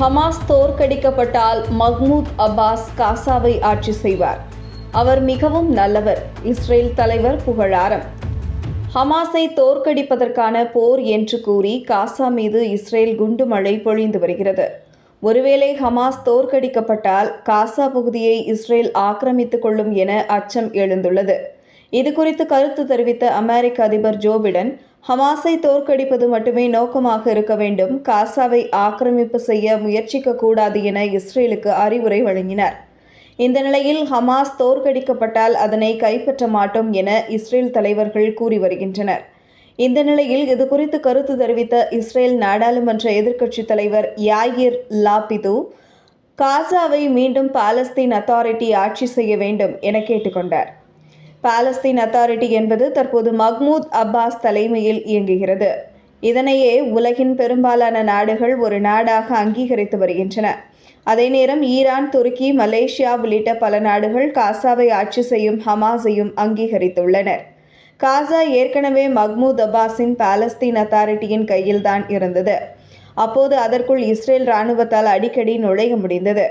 Hamas தோற்கடிக்கப்பட்டால் Mahmoud Abbas காசாவை ஆட்சி செய்வார். அவர் மிகவும் நல்லவர். இஸ்ரேல் தலைவர் புகழாரம். ஹமாஸை தோற்கடிப்பதற்கான போர் என்று கூறி காசா மீது இஸ்ரேல் குண்டுமழை பொழிந்து வருகிறது. ஒருவேளை ஹமாஸ் தோற்கடிக்கப்பட்டால் காசா பகுதியை இஸ்ரேல் ஆக்கிரமித்துக் கொள்ளும் என அச்சம் எழுந்துள்ளது. இது குறித்து கருத்து தெரிவித்த அமெரிக்க அதிபர் ஜோ பிடன் ஹமாஸை தோற்கடிப்பது மட்டுமே நோக்கமாக இருக்க வேண்டும் காசாவை ஆக்கிரமிப்பு செய்ய முயற்சிக்க கூடாது என இஸ்ரேலுக்கு அறிவுரை வழங்கினார். இந்த நிலையில் ஹமாஸ் தோற்கடிக்கப்பட்டால் அதனை கைப்பற்ற மாட்டோம் என இஸ்ரேல் தலைவர்கள் கூறி வருகின்றனர். இந்த நிலையில் இது குறித்து கருத்து தெரிவித்த இஸ்ரேல் நாடாளுமன்ற எதிர்க்கட்சித் தலைவர் யாயிர் லாபிது காசாவை மீண்டும் பாலஸ்தீன் அத்தாரிட்டி ஆட்சி செய்ய வேண்டும் என கேட்டுக்கொண்டார். பாலஸ்தீன் அத்தாரிட்டி என்பது தற்போது மஹ்மூத் அப்பாஸ் தலைமையில் இயங்குகிறது. இதனையே உலகின் பெரும்பாலான நாடுகள் ஒரு நாடாக அங்கீகரித்து வருகின்றன. அதே நேரம் ஈரான் துருக்கி மலேசியா உள்ளிட்ட பல நாடுகள் காசாவை ஆட்சி செய்யும் ஹமாஸையும் அங்கீகரித்துள்ளனர். காசா ஏற்கனவே மஹ்மூத் அப்பாஸின் பாலஸ்தீன் அத்தாரிட்டியின் கையில்தான் இருந்தது. அப்போது அதற்குள் இஸ்ரேல் இராணுவத்தால் அடிக்கடி நுழைய முடிந்தது.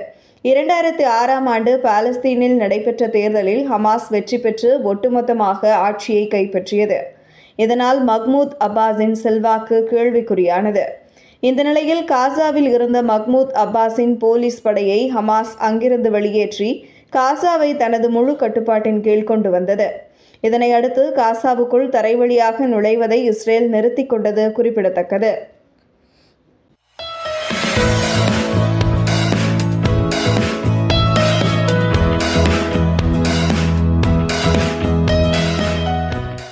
இரண்டாயிரத்தி ஆறாம் ஆண்டு பாலஸ்தீனில் நடைபெற்ற தேர்தலில் ஹமாஸ் வெற்றி பெற்று ஒட்டுமொத்தமாக ஆட்சியை கைப்பற்றியது. இதனால் மஹ்மூத் அப்பாஸின் செல்வாக்கு கேள்விக்குறியானது. இந்த நிலையில் காசாவில் இருந்த மஹ்மூத் அப்பாஸின் போலீஸ் படையை ஹமாஸ் அங்கிருந்து வெளியேற்றி காசாவை தனது முழு கட்டுப்பாட்டின் கீழ் கொண்டு வந்தது. இதனையடுத்து காசாவுக்குள் தரைவழியாக நுழைவதை இஸ்ரேல் நிறுத்திக் கொண்டது குறிப்பிடத்தக்கது.